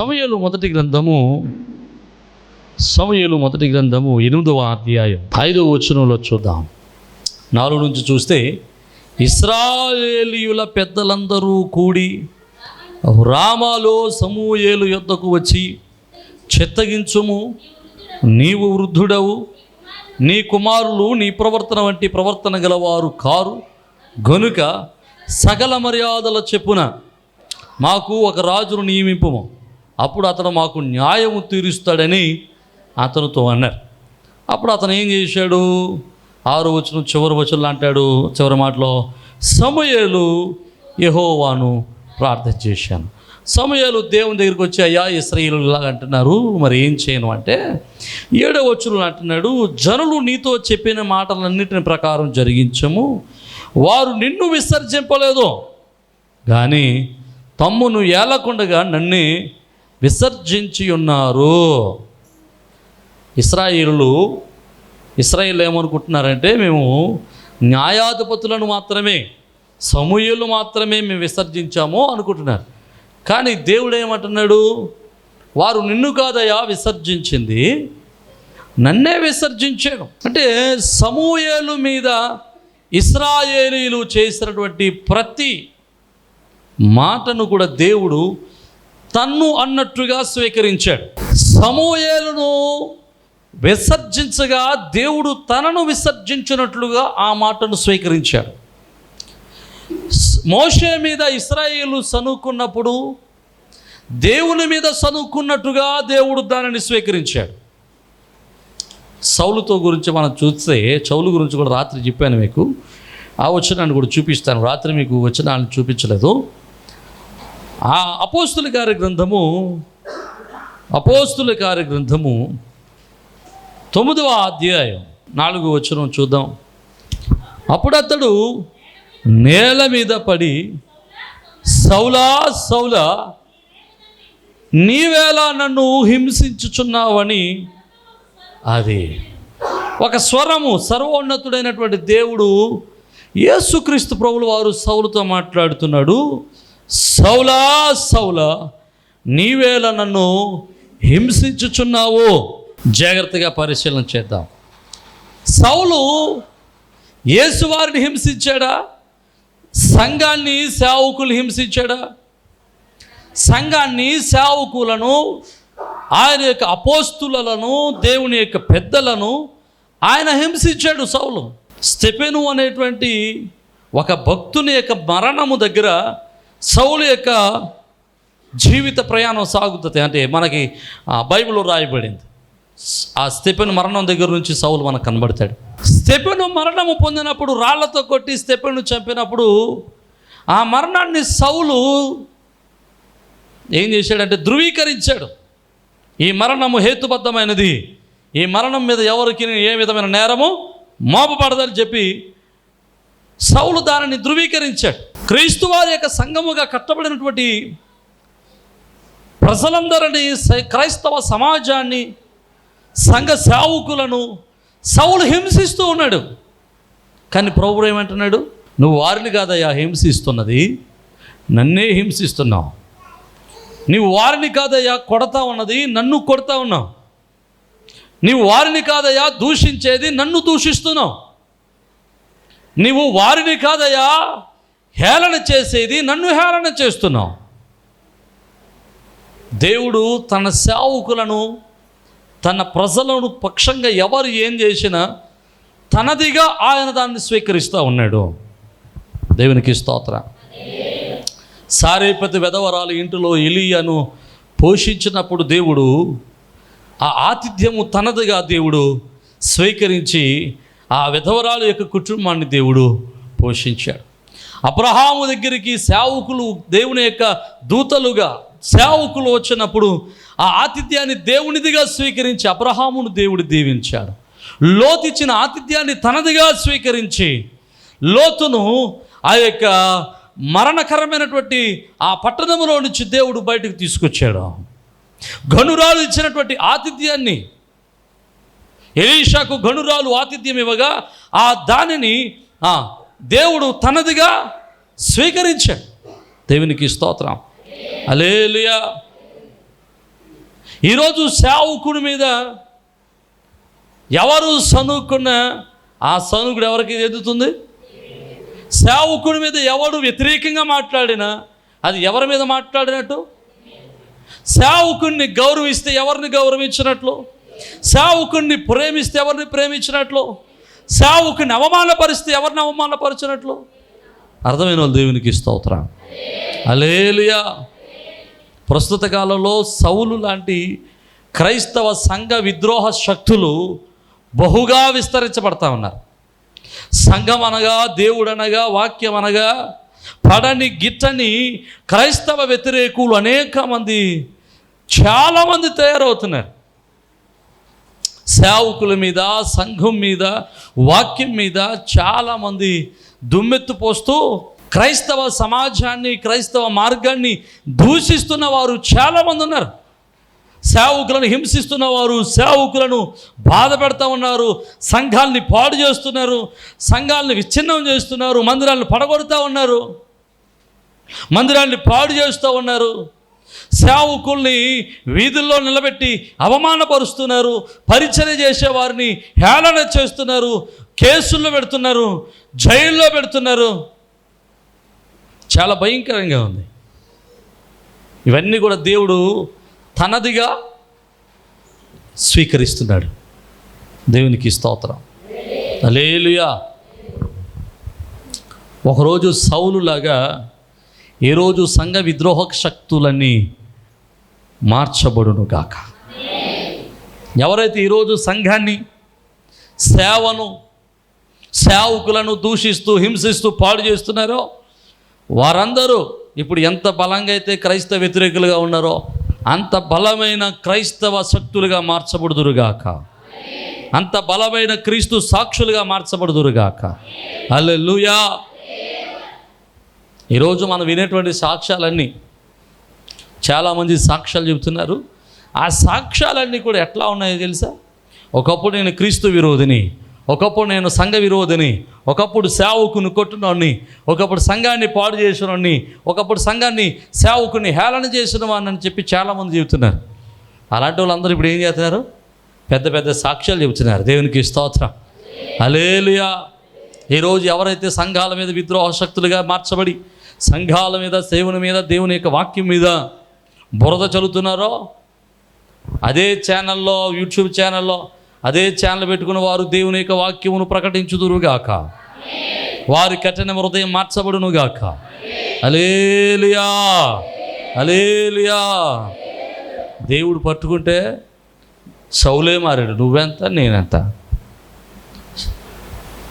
సమయలు మొదటి గ్రంథము సమయలు మొదటి గ్రంథము ఎనిమిదవ అధ్యాయం ఐదవ వచనంలో చూద్దాం. నాలుగు నుంచి చూస్తే ఇస్రాయేలీయుల పెద్దలందరూ కూడి రామాలో సమూయేలు యొద్దకు వచ్చి చెత్తగించుము నీవు వృద్ధుడవు నీ కుమారులు నీ ప్రవర్తన వంటి ప్రవర్తన గలవారు కారు. గనుక సకల మర్యాదల చెప్పున మాకు ఒక రాజును నియమింపము. అప్పుడు అతను మాకు న్యాయము తీరుస్తాడని అతనితో అన్నారు. అప్పుడు అతను ఏం చేశాడు? ఆరు వచనం చివరి వచనంలో అంటాడు చివరి మాటలో సమయలు యహోవాను ప్రార్థన చేశాను. సమయాలు దేవుని దగ్గరికి వచ్చి అయ్యా ఇస్రాయిలు ఇలాగ అంటున్నారు మరి ఏం చేయను? అంటే ఏడవ వచనంలో అంటున్నాడు జనులు నీతో చెప్పిన మాటలన్నిటిని ప్రకారం జరిగించము వారు నిన్ను విసర్జింపలేదు. కానీ తమ్మును ఏలకుండగా నన్నే విసర్జించి ఉన్నారు ఇస్రాయిలు ఇస్రాయిల్ ఏమనుకుంటున్నారంటే మేము న్యాయాధిపతులను మాత్రమే సమూహలు మాత్రమే మేము విసర్జించాము అనుకుంటున్నారు. కానీ దేవుడు ఏమంటున్నాడు? వారు నిన్ను కాదయా విసర్జించింది. నన్నే విసర్జించాను. అంటే సమూహలు మీద ఇస్రాయేలీలు చేసినటువంటి ప్రతి మాటను కూడా దేవుడు తన్ను అన్నట్టుగా స్వీకరించాడు. సమూయేలును విసర్జించగా దేవుడు తనను విసర్జించినట్లుగా ఆ మాటను స్వీకరించాడు. మోషే మీద ఇస్రాయేలు సనుక్కున్నప్పుడు దేవుని మీద సనుక్కున్నట్టుగా దేవుడు దానిని స్వీకరించాడు. సౌలుతో గురించి మనం చూస్తే చౌలు గురించి కూడా రాత్రి చెప్పాను మీకు. ఆ వచనాన్ని కూడా చూపిస్తాను. రాత్రి మీకు వచనాన్ని చూపించలేదు. ఆ అపోస్తుల గారి గ్రంథము అపోస్తుల గారి గ్రంథము తొమ్మిదవ అధ్యాయం నాలుగు వచ్చరం చూద్దాం. అప్పుడు అతడు నేల మీద పడి సౌలా సౌలా నీవేలా నన్ను హింసించుచున్నావని అది. ఒక స్వరము సర్వోన్నతుడైనటువంటి దేవుడు యేసుక్రీస్తు ప్రభులు వారు సౌలుతో మాట్లాడుతున్నాడు. సౌలా సౌలా నీవేళ నన్ను హింసించుచున్నావు? జాగ్రత్తగా పరిశీలన చేద్దాం. సౌలు యేసువారిని హింసించాడా? సంఘాన్ని సేవకులు హింసించాడా? సంఘాన్ని సేవకులను ఆయన యొక్క అపోస్తులను దేవుని యొక్క పెద్దలను ఆయన హింసించాడు సౌలు. స్టెపెను అనేటువంటి ఒక భక్తుని యొక్క మరణము దగ్గర సౌలు యొక్క జీవిత ప్రయాణం సాగుతుంది అంటే మనకి ఆ బైబిల్లో రాయబడింది. ఆ స్టెపెను మరణం దగ్గర నుంచి సౌలు మనకు కనబడతాడు. స్టెపెను మరణము పొందినప్పుడు రాళ్ళతో కొట్టి స్టెపెను చంపినప్పుడు ఆ మరణాన్ని సౌలు ఏం చేశాడంటే ధృవీకరించాడు. ఈ మరణము హేతుబద్ధమైనది. ఈ మరణం మీద ఎవరికి ఏ విధమైన నేరము మోపబడదని చెప్పి సౌలు దానిని ధృవీకరించాడు. క్రీస్తు వారి యొక్క సంఘముగా కట్టబడినటువంటి ప్రజలందరినీ క్రైస్తవ సమాజాన్ని సంఘ సేవకులను సౌలు హింసిస్తూ ఉన్నాడు. కానీ ప్రభువు ఏమంటున్నాడు? నువ్వు వారిని కాదయ్యా హింసిస్తున్నది. నన్నే హింసిస్తున్నావు. నీవు వారిని కాదయ్యా కొడతా ఉన్నది నన్ను కొడతా ఉన్నావు. నీవు వారిని కాదయ్యా దూషించేది నన్ను దూషిస్తున్నావు. నీవు వారిని కాదయ్యా హేళన చేసేది నన్ను హేళన చేస్తున్నావు. దేవుడు తన సేవకులను తన ప్రజలను పక్షంగా ఎవరు ఏం చేసినా తనదిగా ఆయన దాన్ని స్వీకరిస్తూ ఉన్నాడు. దేవునికి స్తోత్ర. సారేపతి వెధవరాలు ఇంటిలో ఎలియను పోషించినప్పుడు దేవుడు ఆ ఆతిథ్యము తనదిగా దేవుడు స్వీకరించి ఆ విధవరాలు యొక్క కుటుంబాన్ని దేవుడు పోషించాడు. అబ్రహాము దగ్గరికి సేవకులు దేవుని యొక్క దూతలుగా సేవకులు వచ్చినప్పుడు ఆ ఆతిథ్యాన్ని దేవునిదిగా స్వీకరించి అబ్రహామును దేవుడు దీవించాడు. లోతిచ్చిన ఆతిథ్యాన్ని తనదిగా స్వీకరించి లోతును ఆ యొక్క మరణకరమైనటువంటి ఆ పట్టణంలో నుంచి దేవుడు బయటకు తీసుకొచ్చాడు. గనురాలు ఇచ్చినటువంటి ఆతిథ్యాన్ని ఎలీషాకు గనురాలు ఆతిథ్యం ఇవ్వగా ఆ దానిని దేవుడు తనదిగా స్వీకరించాడు. దేవునికి స్తోత్రం. అలేలుయా ఈరోజు సేవకుడి మీద ఎవరు సనుక్కున్నా ఆ సనుకుడు ఎవరికి ఎదుగుతుంది? సేవకుడి మీద ఎవడు వ్యతిరేకంగా మాట్లాడినా అది ఎవరి మీద మాట్లాడినట్టు? సేవకుణ్ణి గౌరవిస్తే ఎవరిని గౌరవించినట్లు? సేవకుణ్ణి ప్రేమిస్తే ఎవరిని ప్రేమించినట్లు? సేవకుని అవమానపరిస్తే ఎవరిని అవమానపరిచినట్లు? అర్థమైన వాళ్ళు దేవునికి స్తోత్రం. అలేలుయా ప్రస్తుత కాలంలో సౌలు లాంటి క్రైస్తవ సంఘ విద్రోహ శక్తులు బహుగా విస్తరించబడతా ఉన్నారు. సంఘం అనగా దేవుడు అనగా వాక్యం అనగా పడని గిట్టని క్రైస్తవ వ్యతిరేకులు అనేక మంది చాలామంది తయారవుతున్నారు. సేవకుల మీద సంఘం మీద వాక్యం మీద చాలామంది దుమ్మెత్తు పోస్తూ క్రైస్తవ సమాజాన్ని క్రైస్తవ మార్గాన్ని దూషిస్తున్న వారు చాలామంది ఉన్నారు. సేవకులను హింసిస్తున్న వారు సేవకులను బాధ పెడతా ఉన్నారు సంఘాల్ని పాడు చేస్తున్నారు సంఘాలను విచ్ఛిన్నం చేస్తున్నారు మందిరాలను పడగొడతా ఉన్నారు మందిరాన్ని పాడు చేస్తూ ఉన్నారు. సేవకుల్ని వీధుల్లో నిలబెట్టి అవమానపరుస్తున్నారు పరిచయం చేసే వారిని హేళన చేస్తున్నారు కేసుల్లో పెడుతున్నారు జైల్లో పెడుతున్నారు. చాలా భయంకరంగా ఉంది. ఇవన్నీ కూడా దేవుడు తనదిగా స్వీకరిస్తున్నాడు. దేవునికి స్తోత్రం. లేలుయా ఒకరోజు సౌలులాగా ఏ రోజు సంఘ విద్రోహ శక్తులన్నీ మార్చబడును గాక. ఎవరైతే ఈరోజు సంఘాన్ని సేవను సేవకులను దూషిస్తూ హింసిస్తూ పాడు చేస్తున్నారో వారందరూ ఇప్పుడు ఎంత బలంగా అయితే క్రైస్తవ వ్యతిరేకులుగా ఉన్నారో అంత బలమైన క్రైస్తవ శక్తులుగా మార్చబడుదురుగాక అంత బలమైన క్రీస్తు సాక్షులుగా మార్చబడుదురుగాక అల్లెలుయా ఈరోజు మనం వినేటువంటి సాక్ష్యాలన్నీ చాలామంది సాక్ష్యాలు చెబుతున్నారు. ఆ సాక్ష్యాలన్నీ కూడా ఎట్లా ఉన్నాయో తెలుసా? ఒకప్పుడు నేను క్రీస్తు విరోధిని ఒకప్పుడు నేను సంఘ విరోధిని ఒకప్పుడు సేవకుని కొట్టినోడిని ఒకప్పుడు సంఘాన్ని పాడు చేసినోడిని ఒకప్పుడు సంఘాన్ని సేవకుని హేళన చేసిన వాడిని అని చెప్పి చాలామంది చెబుతున్నారు. అలాంటి వాళ్ళందరూ ఇప్పుడు ఏం చేస్తున్నారు? పెద్ద పెద్ద సాక్ష్యాలు చెబుతున్నారు. దేవునికి స్తోత్రం. అలేలుయా ఈరోజు ఎవరైతే సంఘాల మీద విద్రోహ శక్తులుగా మార్చబడి సంఘాల మీద సేవుని మీద దేవుని యొక్క వాక్యం మీద బురద చల్లుతున్నారో అదే ఛానల్లో యూట్యూబ్ ఛానల్లో అదే ఛానల్ పెట్టుకున్న వారు దేవుని యొక్క వాక్యమును ప్రకటించుదురుగాక. వారి కఠిన హృదయం మార్చబడునుగాక. అలేలియా అలేలియా దేవుడు పట్టుకుంటే సౌలే మారాడు. నువ్వెంత నేనెంత?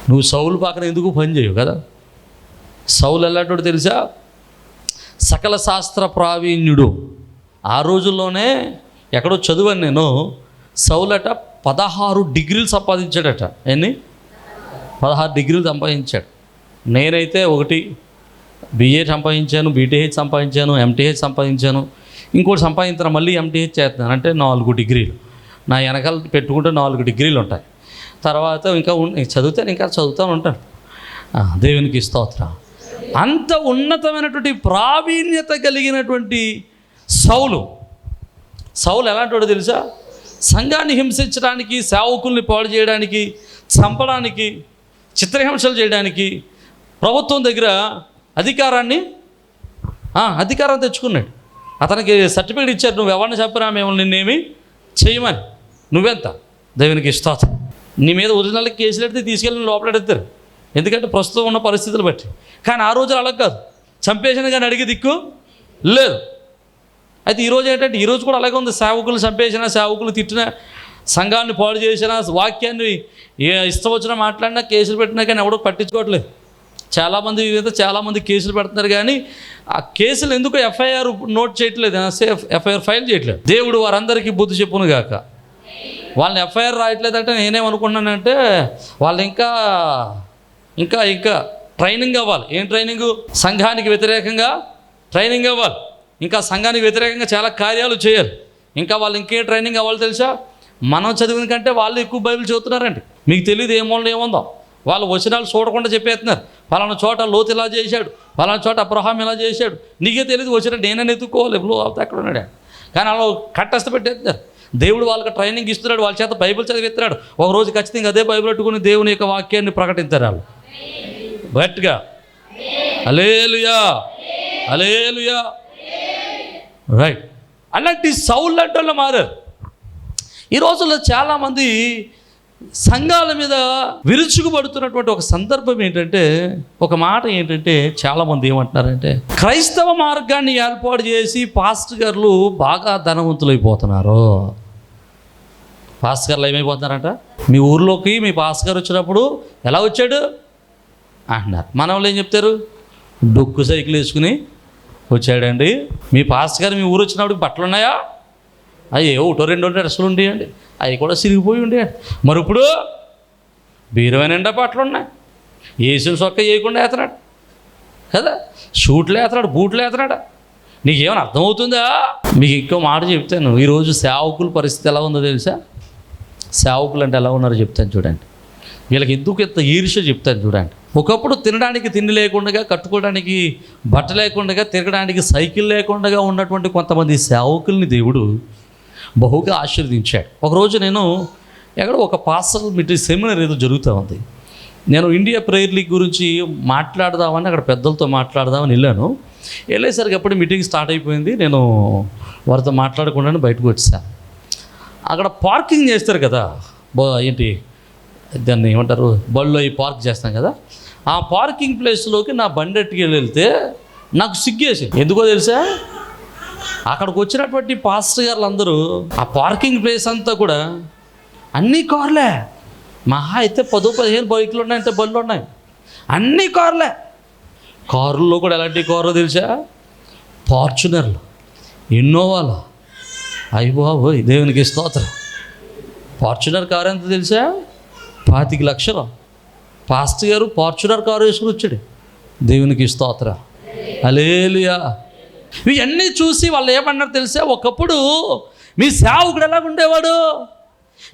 నువ్వు సౌలు పక్కన ఎందుకు పని చేయవు కదా? సౌలు ఎలాంటి తెలుసా? సకల శాస్త్ర ప్రావీణ్యుడు. ఆ రోజుల్లోనే ఎక్కడో చదివాను నేను సౌలట పదహారు డిగ్రీలు సంపాదించాడట. ఎన్ని? పదహారు డిగ్రీలు సంపాదించాడు. నేనైతే ఒకటి బిఏ సంపాదించాను బీటీహెచ్ సంపాదించాను ఎంటీహెచ్ సంపాదించాను. ఇంకోటి సంపాదించిన మళ్ళీ ఎంటీహెచ్ చేస్తున్నాను. అంటే నాలుగు డిగ్రీలు. నా వెనకాల పెట్టుకుంటే నాలుగు డిగ్రీలు ఉంటాయి. తర్వాత ఇంకా చదివితే ఇంకా చదువుతూ ఉంటాను దేవునికి స్తోత్రం. అంత ఉన్నతమైనటువంటి ప్రావీణ్యత కలిగినటువంటి సౌలు. సౌలు ఎలాంటి తెలుసా? సంఘాన్ని హింసించడానికి సేవకుల్ని పాడు చేయడానికి చంపడానికి చిత్రహింసలు చేయడానికి ప్రభుత్వం దగ్గర అధికారాన్ని అధికారం తెచ్చుకున్నాడు. అతనికి సర్టిఫికేట్ ఇచ్చారు నువ్వు ఎవరిని చెప్పరా మేము నిన్నేమి చేయమని. నువ్వెంత? దేవునికి స్తోత్రం. నీ మీద ఒరిజినల్ కేసులు ఎడితే తీసుకెళ్ళి లోపలెడతారు ఎందుకంటే ప్రస్తుతం ఉన్న పరిస్థితులు బట్టి. కానీ ఆ రోజులు అలా కాదు. చంపేసిన కానీ అడిగే దిక్కు లేదు. అయితే ఈరోజు ఏంటంటే ఈరోజు కూడా అలాగే ఉంది. సేవకులు చంపేసిన సేవకులు తిట్టిన సంఘాన్ని పాడు చేసిన వాక్యాన్ని ఏ ఇష్టం వచ్చినా మాట్లాడినా కేసులు పెట్టినా కానీ ఎవడో పట్టించుకోవట్లేదు. చాలామంది మీద చాలామంది కేసులు పెడుతున్నారు కానీ ఆ కేసులు ఎందుకు ఎఫ్ఐఆర్ నోట్ చేయట్లేదు? ఎఫ్ఐఆర్ ఫైల్ చేయట్లేదు. దేవుడు వారందరికీ బుద్ధి చెప్పును గాక. వాళ్ళని ఎఫ్ఐఆర్ రాయట్లేదంటే నేనేమనుకున్నానంటే వాళ్ళు ఇంకా ఇంకా ఇంకా ట్రైనింగ్ అవ్వాలి. ఏం ట్రైనింగ్ సంఘానికి వ్యతిరేకంగా ట్రైనింగ్ అవ్వాలి. ఇంకా సంఘానికి వ్యతిరేకంగా చాలా కార్యాలు చేయాలి. ఇంకా వాళ్ళు ఇంకే ట్రైనింగ్ అవ్వాలి తెలుసా? మనం చదివిన కంటే వాళ్ళు ఎక్కువ బైబిల్ చదువుతున్నారండి. మీకు తెలియదు ఏమోళ్ళు ఏముందో. వాళ్ళు వచనాలు చూడకుండా చెప్పేస్తున్నారు. పలానా చోట లోతు ఇలా చేశాడు. పలానా చోట అబ్రహాం ఇలా చేశాడు. నీకే తెలియదు వచ్చిన నేనని ఎత్తుకోవాలి. లో అవుతా అక్కడ ఉన్నాడు కానీ వాళ్ళు కట్టస్త పెట్టేస్తున్నారు. దేవుడు వాళ్ళకి ట్రైనింగ్ ఇస్తున్నాడు. వాళ్ళ చేత బైబిల్ చదివిస్తున్నాడు. ఒక రోజు ఖచ్చితంగా అదే బైబిల్ పెట్టుకుని దేవుని యొక్క వాక్యాన్ని ప్రకటించారు వాళ్ళు. గట్టిగా అలేలుయా అలేలుయా రైట్ అలాంటి సౌల్ లాంటి మారారు. ఈ రోజుల్లో చాలామంది సంఘాల మీద విరుచుకుపడుతున్నటువంటి ఒక సందర్భం ఏంటంటే ఒక మాట ఏంటంటే చాలామంది ఏమంటున్నారంటే క్రైస్తవ మార్గాన్ని ఏర్పాటు చేసి పాస్ట్ గారులు బాగా ధనవంతులైపోతున్నారు. పాస్టర్ గారులు ఏమైపోతున్నారంట? మీ ఊర్లోకి మీ పాస్టర్ గారు వచ్చినప్పుడు ఎలా వచ్చాడు? అంటున్నారు. మన వాళ్ళు ఏం చెప్తారు? డొక్కు సైకిల్ వేసుకుని వచ్చాడండి. మీ పాస్టర్ గారు మీ ఊరు వచ్చినప్పుడు బట్టలు ఉన్నాయా? అవి ఒకటో రెండో డ్రెస్సులు ఉండేయండి. అవి కూడా సిరిగిపోయి ఉండేయండి. మరి ఇప్పుడు బీరమైన నిండా బట్టలు ఉన్నాయి. వేసిన సొక్క వేయకుండా వేస్తున్నాడు. కదా? షూట్లు వేస్తున్నాడు బూట్లు వేస్తున్నాడు. నీకేమైనా అర్థమవుతుందా? మీకు ఇంకో మాట చెప్తాను. ఈరోజు సేవకుల పరిస్థితి ఎలా ఉందో తెలుసా? సేవకులు అంటే ఎలా ఉన్నారో చెప్తాను చూడండి. వీళ్ళకి ఎందుకు ఇంత ఈర్ష్య చెప్తాను చూడండి. ఒకప్పుడు తినడానికి తిండి లేకుండా కట్టుకోవడానికి బట్ట లేకుండా తిరగడానికి సైకిల్ లేకుండా ఉన్నటువంటి కొంతమంది సేవకుల్ని దేవుడు బహుగా ఆశీర్వదించాడు. ఒకరోజు నేను ఎక్కడ ఒక పాస్టర్ మీటింగ్ సెమినార్ ఏదో జరుగుతూ ఉంది. నేను ఇండియా ప్రేయర్ లీగ్ గురించి మాట్లాడదామని అక్కడ పెద్దలతో మాట్లాడదామని వెళ్ళాను. వెళ్ళేసరికి అప్పుడు మీటింగ్ స్టార్ట్ అయిపోయింది. నేను వారితో మాట్లాడకుండానే బయటకు వచ్చాను అక్కడ పార్కింగ్ చేస్తారు కదా ఏంటి దాన్ని ఏమంటారు బళ్ళు అవి పార్క్ చేస్తాం కదా. ఆ పార్కింగ్ ప్లేస్లోకి నా బండి ఎట్టుకెళ్ళి వెళ్తే నాకు సిగ్గేసింది. ఎందుకో తెలుసా? అక్కడికి వచ్చినటువంటి పాస్టర్ గారు అందరూ ఆ పార్కింగ్ ప్లేస్ అంతా కూడా అన్ని కార్లే. మహా అయితే పదో పదిహేను బైకులు ఉన్నాయి అంటే బండ్లు ఉన్నాయి. అన్ని కార్లే. కారుల్లో కూడా ఎలాంటి కారో తెలుసా? ఫార్చునర్లు ఇన్నోవాలు. అయ్యి బాబోయ్ దేవునికి స్తోత్రం. ఫార్చునర్ కారు ఎంత తెలుసా? పాతిక లక్షలు. పాస్ట్ గారు ఫార్చునర్ కారు వేసుకుని వచ్చాడు. దేవునికి స్తోత్ర. అలేలియా ఇవన్నీ చూసి వాళ్ళు ఏమన్నారు తెలిసా? ఒకప్పుడు మీ సేవకుడు ఎలా ఉండేవాడు?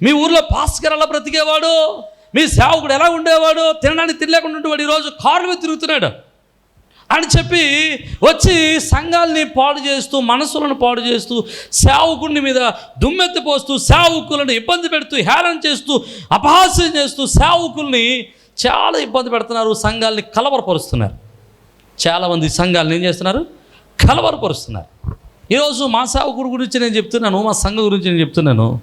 మీ ఊర్లో పాస్ట్ గారు ఎలా బ్రతికేవాడు? మీ సేవకుడు ఎలా ఉండేవాడు? తినడానికి తినలేకుండా ఉండేవాడు. ఈరోజు కారులో తిరుగుతున్నాడు. అని చెప్పి వచ్చి సంఘాల్ని పాడు చేస్తూ మనసులను పాడు చేస్తూ సేవకుని మీద దుమ్మెత్తిపోస్తూ సేవకులను ఇబ్బంది పెడుతూ హేళన చేస్తూ అపహాస్యం చేస్తూ సేవకుల్ని చాలా ఇబ్బంది పెడుతున్నారు. సంఘాల్ని కలవరపరుస్తున్నారు. చాలామంది సంఘాలను ఏం చేస్తున్నారు? కలవరపరుస్తున్నారు. ఈరోజు మా సేవకుడు గురించి నేను చెప్తున్నాను మా సంఘం గురించి నేను చెప్తున్నాను.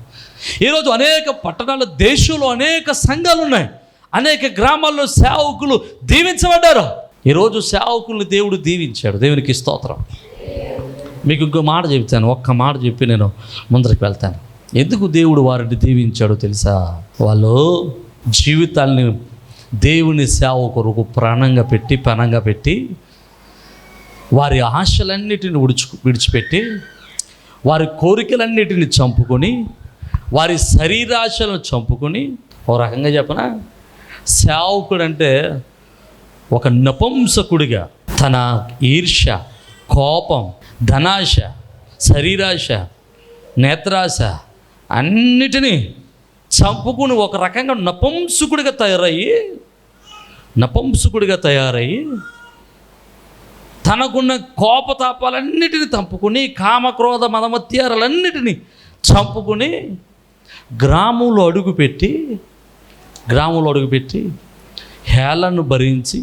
ఈరోజు అనేక పట్టణాల దేశంలో అనేక సంఘాలు ఉన్నాయి. అనేక గ్రామాల్లో సేవకులు దీవించబడ్డారు. ఈరోజు సేవకుల్ని దేవుడు దీవించాడు. దేవునికి స్తోత్రం. మీకు ఇంకో మాట చెప్తాను ఒక్క మాట చెప్పి నేను ముందరికి వెళ్తాను. ఎందుకు దేవుడు వారిని దీవించాడో తెలుసా? వాళ్ళు జీవితాల్ని దేవుని సేవ కొరకు ప్రాణంగా పెట్టి పణంగా పెట్టి వారి ఆశలన్నిటిని విడిచి విడిచిపెట్టి వారి కోరికలన్నిటిని చంపుకొని వారి శరీరాశలను చంపుకొని ఓ రకంగా చెప్పన? సేవకుడు అంటే ఒక నపుంసకుడిగా తన ఈర్ష్య కోపం ధనాశ శరీరాశ నేత్రాశ అన్నిటినీ చంపుకుని ఒక రకంగా నపుంసకుడిగా తయారయ్యి నపుంసకుడిగా తయారయ్యి తనకున్న కోపతాపాలన్నిటిని చంపుకుని కామక్రోధ మదమత్యారాలన్నిటినీ చంపుకుని గ్రామంలో అడుగుపెట్టి గ్రామంలో అడుగుపెట్టి హేళను భరించి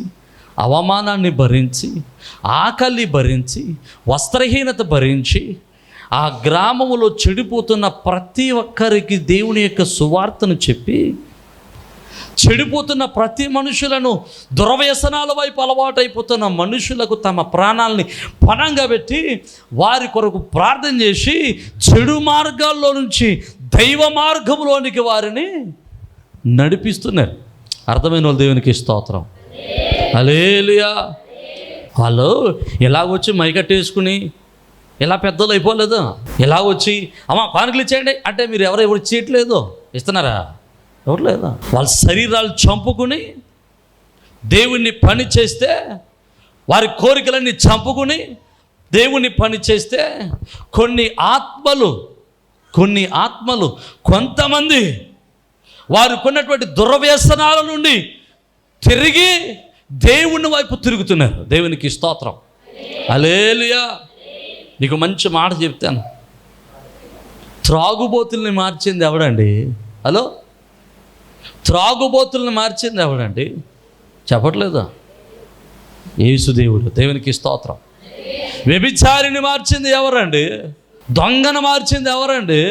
అవమానాన్ని భరించి ఆకలి భరించి వస్త్రహీనత భరించి ఆ గ్రామంలో చెడిపోతున్న ప్రతి ఒక్కరికి దేవుని యొక్క సువార్తను చెప్పి చెడిపోతున్న ప్రతి మనుషులను దుర్వ్యసనాల వైపు అలవాటైపోతున్న మనుషులకు తమ ప్రాణాలని పణంగా పెట్టి వారి కొరకు ప్రార్థన చేసి చెడు మార్గాల్లో నుంచి దైవ మార్గంలోనికి వారిని నడిపిస్తున్నారు. అర్థమైన వాళ్ళు దేవునికి స్తోత్రం. అలేలుయా వాళ్ళు ఎలా వచ్చి మైకట్టేసుకుని ఇలా పెద్దలు అయిపోలేదు ఇలా వచ్చి అమ్మ కానుకలు ఇచ్చేయండి. అంటే మీరు ఎవరు ఎవరు ఇచ్చేయట్లేదు? ఇస్తున్నారా? ఎవరు లేదా? వాళ్ళ శరీరాలు చంపుకుని దేవుణ్ణి పని చేస్తే వారి కోరికలన్నీ చంపుకుని దేవుని పని చేస్తే కొన్ని ఆత్మలు కొన్ని ఆత్మలు కొంతమంది వారు కొన్నటువంటి దుర్వ్యసనాల నుండి తిరిగి దేవుని వైపు తిరుగుతున్నారు. దేవునికి స్తోత్రం. అలేలుయా నీకు మంచి మాట చెప్తాను. త్రాగుబోతుల్ని మార్చింది ఎవడండి? హలో? త్రాగుబోతుల్ని మార్చింది ఎవడండి? చెప్పట్లేదా? యేసుదేవుడు దేవునికి స్తోత్రం. వ్యభిచారిని మార్చింది ఎవరండి? దొంగను మార్చింది ఎవరండి?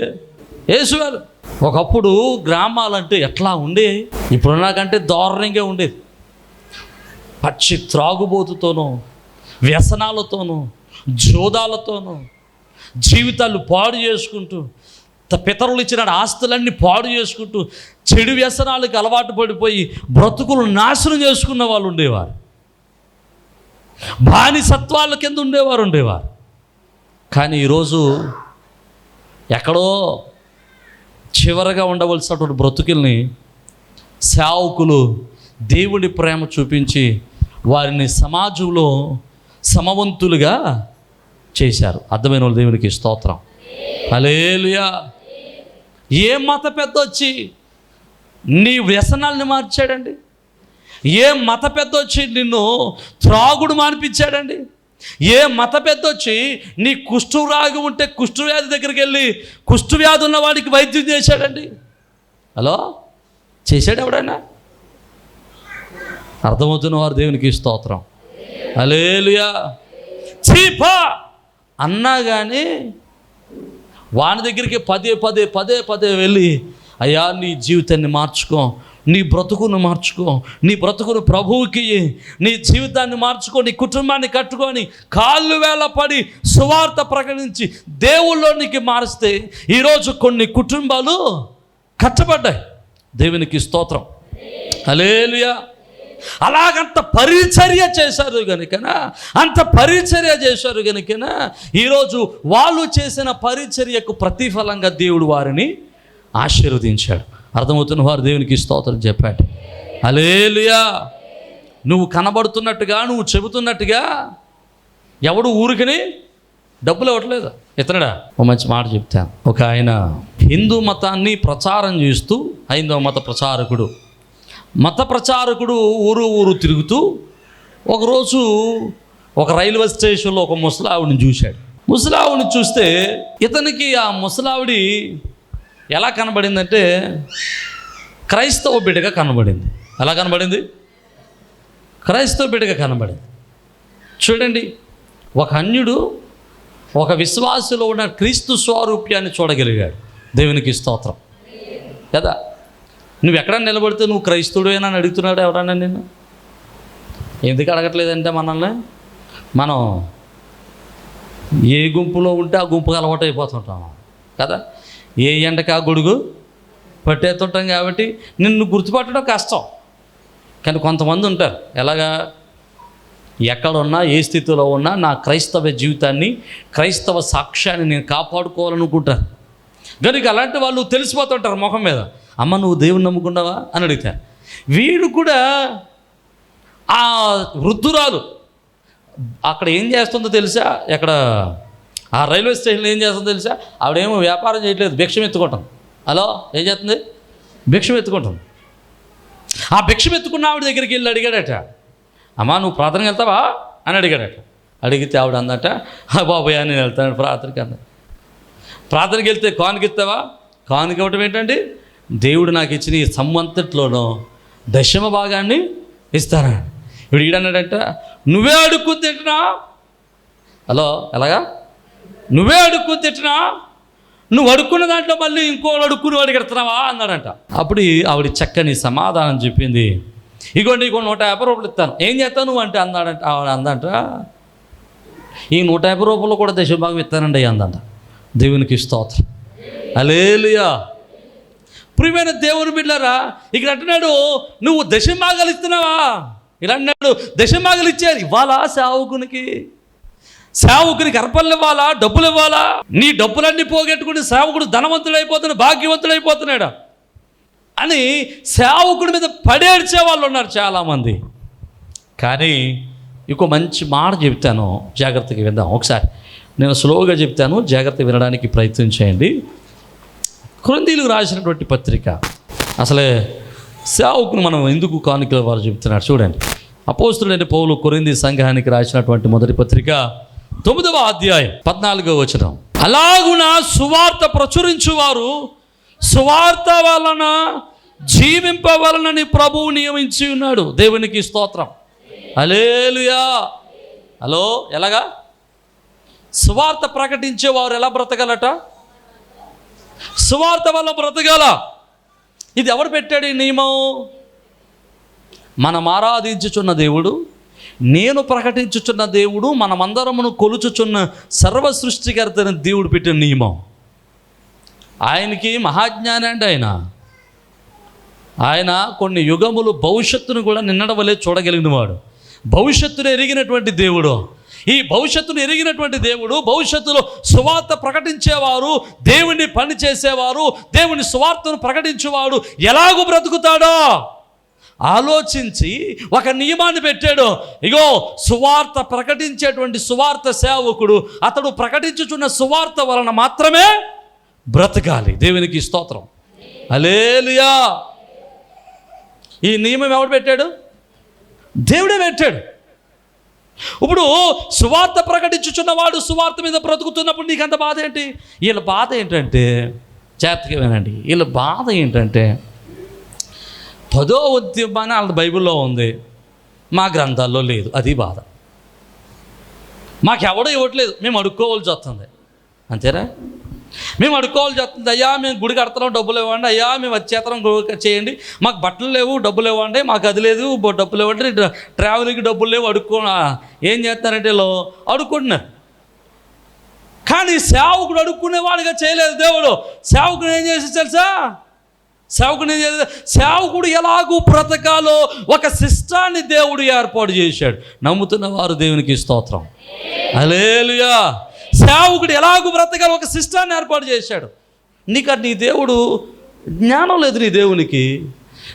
యేసుగారు ఒకప్పుడు గ్రామాలంటే ఎట్లా ఉండేవి? ఇప్పుడు నాకంటే దారుణంగా ఉండేది. పచ్చి త్రాగుబోతుతోనూ వ్యసనాలతోనూ జోదాలతోనూ జీవితాలు పాడు చేసుకుంటూ పితరులు ఇచ్చిన ఆస్తులన్నీ పాడు చేసుకుంటూ చెడు వ్యసనాలకు అలవాటు పడిపోయి బ్రతుకులు నాశనం చేసుకున్న వాళ్ళు ఉండేవారు. బానిసత్వాల కింద ఉండేవారు ఉండేవారు. కానీ ఈరోజు ఎక్కడో చివరగా ఉండవలసినటువంటి బ్రతుకుల్ని సేవకులు దేవుడి ప్రేమ చూపించి వారిని సమాజంలో సమవంతులుగా చేశారు. అర్థమైన వాళ్ళు దేవునికి స్తోత్రం. అలేలుయా ఏ మత పెద్ద వచ్చి నీ వ్యసనాల్ని మార్చాడండి? ఏ మత పెద్ద వచ్చి నిన్ను త్రాగుడు మానిపించాడండి? ఏ మత పెద్ద వచ్చి నీ కుష్ఠురాగి ఉంటే కుష్ఠువ్యాధి దగ్గరికి వెళ్ళి కుష్ఠువ్యాధి ఉన్న వాడికి వైద్యం చేశాడండి? హలో? చేశాడు ఎవడైనా? అర్థమవుతున్న వారు దేవునికి స్తోత్రం. అలేలుయా చీపా అన్నా కానీ వాని దగ్గరికి పదే పదే పదే పదే వెళ్ళి అయ్యా నీ జీవితాన్ని మార్చుకో నీ బ్రతుకును మార్చుకో నీ బ్రతుకును ప్రభువుకి నీ జీవితాన్ని మార్చుకో నీ కుటుంబాన్ని కట్టుకొని కాళ్ళు వేల పడి సువార్త ప్రకటించి దేవుళ్ళోనికి మారిస్తే ఈరోజు కొన్ని కుటుంబాలు కట్టబడ్డాయి. దేవునికి స్తోత్రం. అలేలుయా అలాగంత పరిచర్య చేశారు కనుకన అంత పరిచర్య చేశారు కనుకన ఈరోజు వాళ్ళు చేసిన పరిచర్యకు ప్రతిఫలంగా దేవుడు వారిని ఆశీర్వదించాడు. అర్థమవుతున్న వారు దేవునికి స్తోత్రం చెప్పాడు. అలేలుయా నువ్వు కనబడుతున్నట్టుగా నువ్వు చెబుతున్నట్టుగా ఎవడు ఊరికని డబ్బులు ఇవ్వట్లేదు? ఇతనడా? ఓ మంచి మాట చెప్తాను. ఒక ఆయన హిందూ మతాన్ని ప్రచారం చేస్తూ హైందవ మత ప్రచారకుడు మత ప్రచారకుడు ఊరు ఊరు తిరుగుతూ ఒకరోజు ఒక రైల్వే స్టేషన్లో ఒక ముసలావిడిని చూశాడు. ముసలావిడిని చూస్తే ఇతనికి ఆ ముసలావిడి ఎలా కనబడిందంటే క్రైస్తవ బిడ్డగా కనబడింది. ఎలా కనబడింది? క్రైస్తవ బిడ్డగా కనబడింది. చూడండి ఒక అన్యుడు ఒక విశ్వాసులో ఉన్న క్రీస్తు స్వరూప్యాన్ని చూడగలిగాడు. దేవునికి స్తోత్రం. కదా? నువ్వు ఎక్కడ నిలబడితే నువ్వు క్రైస్తవుడు అని అడుగుతున్నాడు ఎవరన్నా నిన్ను? ఎందుకు అడగట్లేదంటే మనల్ని? మనం ఏ గుంపులో ఉంటే ఆ గుంపుకు అలవాటు అయిపోతుంటాం. కదా? ఏ ఎండకి ఆ గొడుగు పట్టేస్తుంటాం కాబట్టి నిన్ను గుర్తుపట్టడం కష్టం. కానీ కొంతమంది ఉంటారు. ఎలాగా? ఎక్కడున్నా ఏ స్థితిలో ఉన్నా నా క్రైస్తవ జీవితాన్ని క్రైస్తవ సాక్ష్యాన్ని నేను కాపాడుకోవాలనుకుంటాను. కనుక అలాంటి వాళ్ళు తెలిసిపోతుంటారు ముఖం మీద. అమ్మ నువ్వు దేవుని నమ్ముకున్నావా? అని అడుగుతారు వీడు కూడా ఆ వృద్ధురాలు. అక్కడ ఏం చేస్తుందో తెలుసా? ఎక్కడ ఆ రైల్వే స్టేషన్లో ఏం చేస్తుందో తెలుసా? ఆవిడేమో వ్యాపారం చేయట్లేదు భిక్షం ఎత్తుకుంటాం హలో ఏం చేస్తుంది? భిక్షం ఎత్తుకుంటుంది. ఆ భిక్షం ఎత్తుకున్న ఆవిడ దగ్గరికి వెళ్ళి అడిగాడట అమ్మా నువ్వు ప్రార్థనకి వెళ్తావా? అని అడిగాడట. అడిగితే ఆవిడ అందట "ఆ బాబాయ్ నేను వెళ్తాను ప్రార్థనకి అంద. ప్రార్థనకి వెళ్తే కానుక ఇస్తావా? కానుక ఇవ్వటం ఏంటండి? దేవుడు నాకు ఇచ్చిన ఈ సమ్మంతట్లోనూ దశమ భాగాన్ని ఇస్తారా? ఇప్పుడు ఈడన్నాడంట నువ్వే అడుక్కు తిట్టినా? హలో ఎలాగా? నువ్వే అడుక్కు తిట్టినా? నువ్వు అడుక్కున్న దాంట్లో మళ్ళీ ఇంకో అడుక్కుని వాడికి ఎడుతున్నావా? అన్నాడంట. అప్పుడు ఆవిడ చక్కని సమాధానం చెప్పింది. ఇగో నీకు నూట యాభై రూపాయలు ఇస్తాను. ఏం చేస్తావు నువ్వు? అంటే అన్నాడంట ఆవిడ అందంట ఈ నూట యాభై రూపాయలు కూడా దశభాగం ఇస్తానండి అందంట. దేవునికి స్తోత్రం. అలేలియా ప్రియమైన దేవుని బిడ్డరా ఇక్కడ అంటున్నాడు నువ్వు దశమాగలు ఇస్తున్నావా? ఇలా అన్నాడు దశమాగలు ఇచ్చారు ఇవ్వాలా సేవకునికి? సేవకునికి అర్పణలు ఇవ్వాలా? డబ్బులు ఇవ్వాలా? నీ డబ్బులన్నీ పోగొట్టుకుని సేవకుడు ధనవంతుడైపోతున్నాడు భాగ్యవంతుడైపోతున్నాడు అని సేవకుడి మీద పడేడ్చే వాళ్ళు ఉన్నారు చాలామంది. కానీ ఇంకో మంచి మాట చెప్తాను జాగ్రత్తగా విందాం. ఒకసారి నేను స్లోగా చెప్తాను జాగ్రత్త వినడానికి ప్రయత్నం చేయండి. కొరందీలకు రాసినటువంటి పత్రిక. అసలే సేవకును మనం ఎందుకు కానుకల వారు చెప్తున్నారు చూడండి. అపోస్తుడైన పౌలు కొరింది సంఘానికి రాసినటువంటి మొదటి పత్రిక తొమ్మిదవ అధ్యాయం పద్నాలుగవ వచనం. అలాగున సువార్త ప్రచురించువారు సువార్త వలన జీవింపవలనని ప్రభువు నియమించి ఉన్నాడు. దేవునికి స్తోత్రం. అలేలుయా హలో ఎలాగా? సువార్త ప్రకటించే వారు ఎలా బ్రతకలట? సువార్త వల్ల బ్రతకాల ఇది ఎవడు పెట్టాడు ఈ నియమం? మనం ఆరాధించుచున్న దేవుడు నేను ప్రకటించుచున్న దేవుడు మనమందరమును కొలుచుచున్న సర్వ సృష్టికర్తని దేవుడు పెట్టిన నియమం. ఆయనకి మహాజ్ఞాని అండి ఆయన. ఆయన కొన్ని యుగములు భవిష్యత్తును కూడా నిన్నడవలే చూడగలిగినవాడు. భవిష్యత్తును ఎరిగినటువంటి దేవుడు. ఈ భవిష్యత్తును ఎరిగినటువంటి దేవుడు భవిష్యత్తులో సువార్త ప్రకటించేవారు దేవుని పని చేసేవారు దేవుని సువార్తను ప్రకటించేవాడు ఎలాగూ బ్రతుకుతాడో? ఆలోచించి ఒక నియమాన్ని పెట్టాడు. ఇగో సువార్త ప్రకటించేటువంటి సువార్త సేవకుడు అతడు ప్రకటించుచున్న సువార్త వలన మాత్రమే బ్రతకాలి. దేవునికి స్తోత్రం. అలేలుయా ఈ నియమం ఎవడు పెట్టాడు? దేవుడే పెట్టాడు. ఇప్పుడు సువార్త ప్రకటించుచున్నవాడు సువార్త మీద బ్రతుకుతున్నప్పుడు నీకు అంత బాధ ఏంటి? వీళ్ళ బాధ ఏంటంటే జాగ్రత్తగా వినండి. వీళ్ళ బాధ ఏంటంటే పదో ఉద్యమాన్ని వాళ్ళ బైబిల్లో ఉంది. మా గ్రంథాల్లో లేదు. అది బాధ. మాకెవడో ఇవ్వట్లేదు. మేము అడుక్కోవాల్సి వస్తుంది. అంతేరా మేము అడుక్కోవాలి చేస్తుంది అయ్యా మేము గుడి కడతాం డబ్బులు ఇవ్వండి. అయ్యా మేము వచ్చేతరం చేయండి. మాకు బట్టలు లేవు డబ్బులు ఇవ్వండి. మాకు అది లేదు డబ్బులు ఇవ్వండి. ట్రావెలింగ్కి డబ్బులు లేవు అడుక్కో ఏం చేస్తారంటే వీళ్ళు అడుక్కుంటున్నారు. కానీ సేవకుడు అడుక్కునేవాడుగా చేయలేదు దేవుడు. సేవకుడు ఏం చేసి తెలుసా? సేవకుడు ఏం చేసి సేవకుడు ఎలాగూ బ్రతకాలో ఒక శిష్టాన్ని దేవుడు ఏర్పాటు చేశాడు. నమ్ముతున్న వారు దేవునికి స్తోత్రం. అలేలుయా సేవకుడు ఎలాగూ బ్రతకాలి ఒక సిస్టాన్ని ఏర్పాటు చేశాడు. నీకు నీ దేవుడు జ్ఞానం లేదు నీ దేవునికి.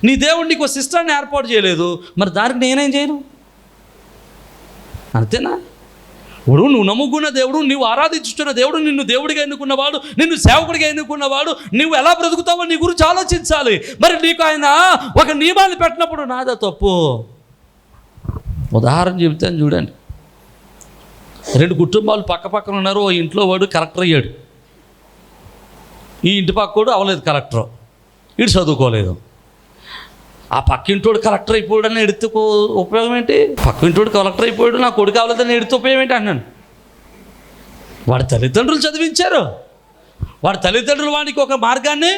నీ దేవుడు నీకు ఒక సిస్టాన్ని ఏర్పాటు చేయలేదు. మరి దానికి నేనేం చేయను? అంతేనా? ఇప్పుడు నువ్వు నమ్ముకున్న దేవుడు నువ్వు ఆరాధించుతున్న దేవుడు నిన్ను దేవుడిగా ఎన్నుకున్నవాడు నిన్ను సేవకుడిగా ఎన్నుకున్నవాడు నువ్వు ఎలా బ్రతుకుతావో నీ గురించి ఆలోచించాలి. మరి నీకు ఆయన ఒక నియమాన్ని పెట్టినప్పుడు నాదా తప్పు. ఉదాహరణ చెబుతాను చూడండి. రెండు కుటుంబాలు పక్క పక్కన ఉన్నారు ఓ ఇంట్లో వాడు కలెక్టర్ అయ్యాడు. ఈ ఇంటి పక్కోడు అవ్వలేదు కలెక్టర్. ఇటు చదువుకోలేదు. ఆ పక్కింటోడు కలెక్టర్ అయిపోయాడని ఎడితే ఉపయోగం ఏంటి? పక్కింటోడు కలెక్టర్ అయిపోయాడు నా కొడుకు అవ్వలేదని ఎడితే ఉపయోగం ఏంటి అన్నాను. వాడి తల్లిదండ్రులు చదివించారు. వాడి తల్లిదండ్రులు వాడికి ఒక మార్గాన్ని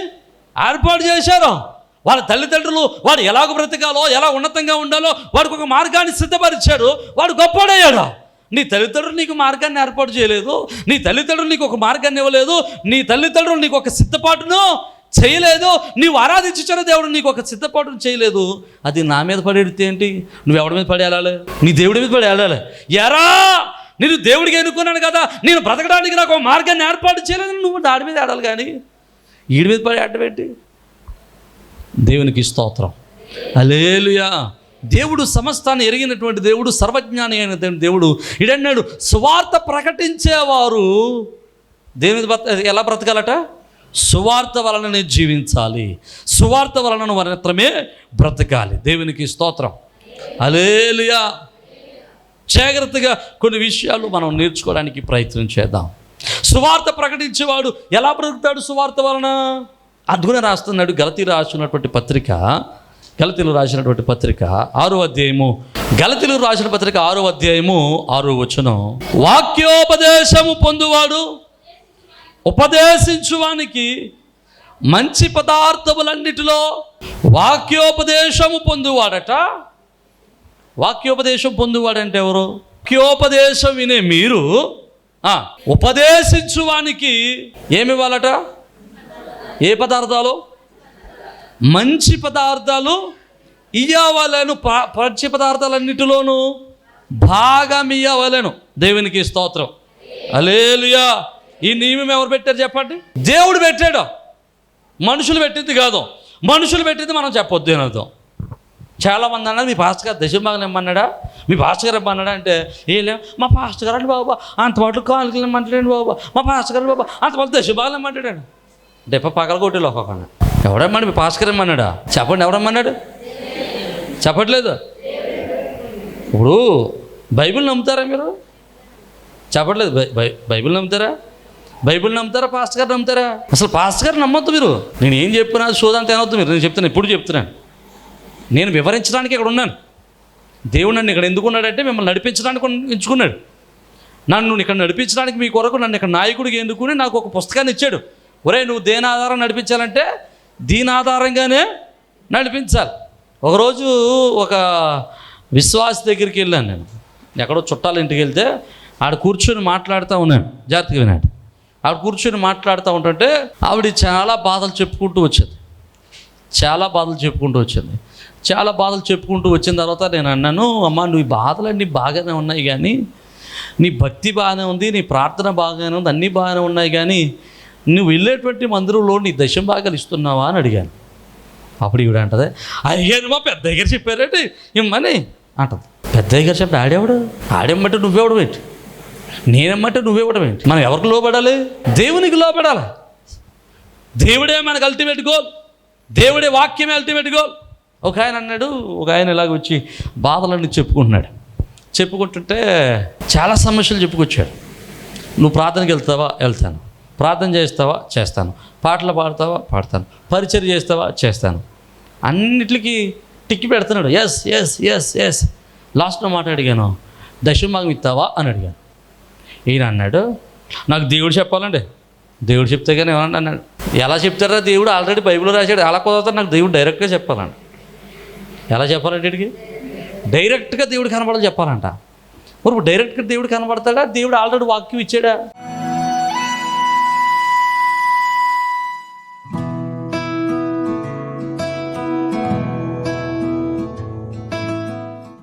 ఏర్పాటు చేశారు. వాళ్ళ తల్లిదండ్రులు వాడు ఎలాగ బ్రతకాలో ఎలా ఉన్నతంగా ఉండాలో వాడికి ఒక మార్గాన్ని సిద్ధపరిచాడు. వాడు గొప్పవాడయ్యాడు. నీ తల్లిదండ్రులు నీకు మార్గాన్ని ఏర్పాటు చేయలేదు నీ తల్లిదండ్రులు నీకు ఒక మార్గాన్ని ఇవ్వలేదు నీ తల్లిదండ్రులు నీకు ఒక సిద్ధపాటును చేయలేదు నీవు ఆరాధించుచున్న దేవుడు నీకు ఒక సిద్ధపాటును చేయలేదు. అది నా మీద పడేడితే ఏంటి? నువ్వు ఎవడి మీద పడి వెళ్ళాలి నీ దేవుడి మీద పడి వెళ్ళాలి ఎరా! నేను దేవుడికి ఎన్నుకున్నాను కదా నేను బ్రతకడానికి నాకు ఒక మార్గాన్ని ఏర్పాటు చేయలేదు నువ్వు దాడి మీద ఆడాలి కానీ. ఈడి మీద పడి ఆడటం ఏంటి? దేవునికి స్తోత్రం. అలేలుయా దేవుడు సమస్తాన్ని ఎరిగినటువంటి దేవుడు సర్వజ్ఞాని అయిన దేవుడు. ఇడన్నాడు సువార్త ప్రకటించేవారు దేని బ్రత ఎలా బ్రతకాలట? సువార్త వలననే జీవించాలి. సువార్త వలన మాత్రమే బ్రతకాలి. దేవునికి స్తోత్రం. అలేలియా జాగ్రత్తగా కొన్ని విషయాలు మనం నేర్చుకోవడానికి ప్రయత్నం చేద్దాం. సువార్త ప్రకటించేవాడు ఎలా బ్రతుకుతాడు సువార్త వలన? అద్భుతం రాస్తున్నాడు గలతీ రాస్తున్నటువంటి పత్రిక గలతీలు రాసినటువంటి పత్రిక ఆరో అధ్యాయము. గలతీలు రాసిన పత్రిక ఆరో అధ్యాయము ఆరో వచనం. వాక్యోపదేశము పొందువాడు ఉపదేశించువానికి మంచి పదార్థములన్నిటిలో వాక్యోపదేశము పొందువాడట. వాక్యోపదేశం పొందువాడంటే ఎవరు? వాక్యోపదేశం వినే మీరు ఉపదేశించువానికి ఏమి ఇవ్వాలట ఏ పదార్థాలు? మంచి పదార్థాలు ఇయ్యవలను ప- పచ్చి పదార్థాలన్నిటిలోనూ భాగం ఇయ్యవలను. దేవునికి స్తోత్రం. అలేలుయా ఈ నియమం ఎవరు పెట్టారు చెప్పండి? దేవుడు పెట్టాడు. మనుషులు పెట్టింది కాదు. మనుషులు పెట్టింది మనం చెప్పొద్దు అని అర్థం. చాలామంది అన్నది మీ పాస్టర్ గారు దశభాగం ఇమ్మన్నాడా మీ పాస్టర్ గారు ఇమ్మన్నాడా అంటే ఏ మా పాస్టర్ గారు అండి బాబా. అంత పాటు కాలుకి ఇమ్మంటాడండి బాబా. మా పాస్టర్ గారు బాబా. అంత పాటు దశభాగం ఇమ్మంటాడండి దెప్ప పగల కొట్టేలు ఒక్కొక్కడు ఎవడమ్మన్నాడు? మీ పాస్టర్ గారు చెప్పండి ఎవడమ్మన్నాడు? చెప్పట్లేదు. ఇప్పుడు బైబిల్ నమ్ముతారా మీరు? చెప్పట్లేదు. బై- బై- బైబిల్ నమ్ముతారా? బైబిల్ నమ్ముతారా? పాస్టర్ గారు నమ్ముతారా? అసలు పాస్టర్ గారు నమ్మొద్దు మీరు. నేను ఏం చెప్పినా సోదంతా ఏనొద్దు మీరు. నేను చెప్తాను ఇప్పుడు చెప్తున్నాను. నేను వివరించడానికి ఇక్కడ ఉన్నాను. దేవుడు నన్ను ఇక్కడ ఎందుకున్నాడంటే మిమ్మల్ని నడిపించడానికి ఎంచుకున్నాడు. నన్ను ఇక్కడ నడిపించడానికి మీ కొరకు నన్ను ఇక్కడ నాయకుడికి ఎందుకుని నాకు ఒక పుస్తకాన్ని ఇచ్చాడు. ఒరే నువ్వు దేని ఆధారం నడిపించాలంటే దీని ఆధారంగానే నడిపించాలి. ఒకరోజు ఒక విశ్వాస దగ్గరికి వెళ్ళాను నేను. ఎక్కడో చుట్టాల ఇంటికి వెళ్తే ఆడ కూర్చొని మాట్లాడుతూ ఉన్నాను. జాగ్రత్తగా వినాడు. ఆవిడ కూర్చొని మాట్లాడుతూ ఉంటుంటే ఆవిడ చాలా బాధలు చెప్పుకుంటూ వచ్చేది. చాలా బాధలు చెప్పుకుంటూ వచ్చింది. చాలా బాధలు చెప్పుకుంటూ వచ్చిన తర్వాత నేను అన్నాను అమ్మ నువ్వు బాధలన్నీ బాగానే ఉన్నాయి కానీ నీ భక్తి బాగానే ఉంది నీ ప్రార్థన బాగానే ఉంది అన్నీ బాగానే ఉన్నాయి కానీ నువ్వు వెళ్ళేటువంటి మందిరంలో నీ దశం భాగాలు ఇస్తున్నావా అని అడిగాను. అప్పుడు ఈవిడ అంటది అయ్యాను మా పెద్ద దగ్గర చెప్పారేంటి? ఇమ్మని అంటది. పెద్ద దగ్గర చెప్పి ఆడేవాడు? ఆడేమ్మంటే నువ్వేవడం ఏంటి? నేనమ్మంటే నువ్వేవడం ఏంటి? మనం ఎవరికి లోపడాలి దేవునికి లోపడాలి దేవుడే మనకు అల్టిమేట్ గోల్ దేవుడే వాక్యమే అల్టిమేట్ గోల్ ఒక ఆయన అన్నాడు ఒక ఆయన ఇలాగ వచ్చి బాధలన్నీ చెప్పుకుంటున్నాడు. చెప్పుకుంటుంటే చాలా సమస్యలు చెప్పుకొచ్చాడు. నువ్వు ప్రార్థనకి వెళ్తావా? వెళ్తాను. ప్రార్థన చేస్తావా? చేస్తాను. పాటలు పాడతావా? పాడతాను. పరిచయం చేస్తావా? చేస్తాను. అన్నిటికీ టిక్కి పెడుతున్నాడు. ఎస్ ఎస్ ఎస్ ఎస్ లాస్ట్లో మాట అడిగాను. దశమాగం ఇస్తావా? అని అడిగాను. ఈయన అన్నాడు నాకు దేవుడు చెప్పాలండి. దేవుడు చెప్తే కానీ ఏమన్నా అన్నాడు. ఎలా చెప్తారా దేవుడు? ఆల్రెడీ బైబిల్లో రాశాడు. ఎలా కుదరతారు నాకు దేవుడు డైరెక్ట్గా చెప్పాలండి ఎలా చెప్పాలంటే వీడికి డైరెక్ట్గా దేవుడు కనబడాలి చెప్పాలంట. మరి డైరెక్ట్గా దేవుడు కనబడతాడా? దేవుడు ఆల్రెడీ వాక్యం ఇచ్చాడా?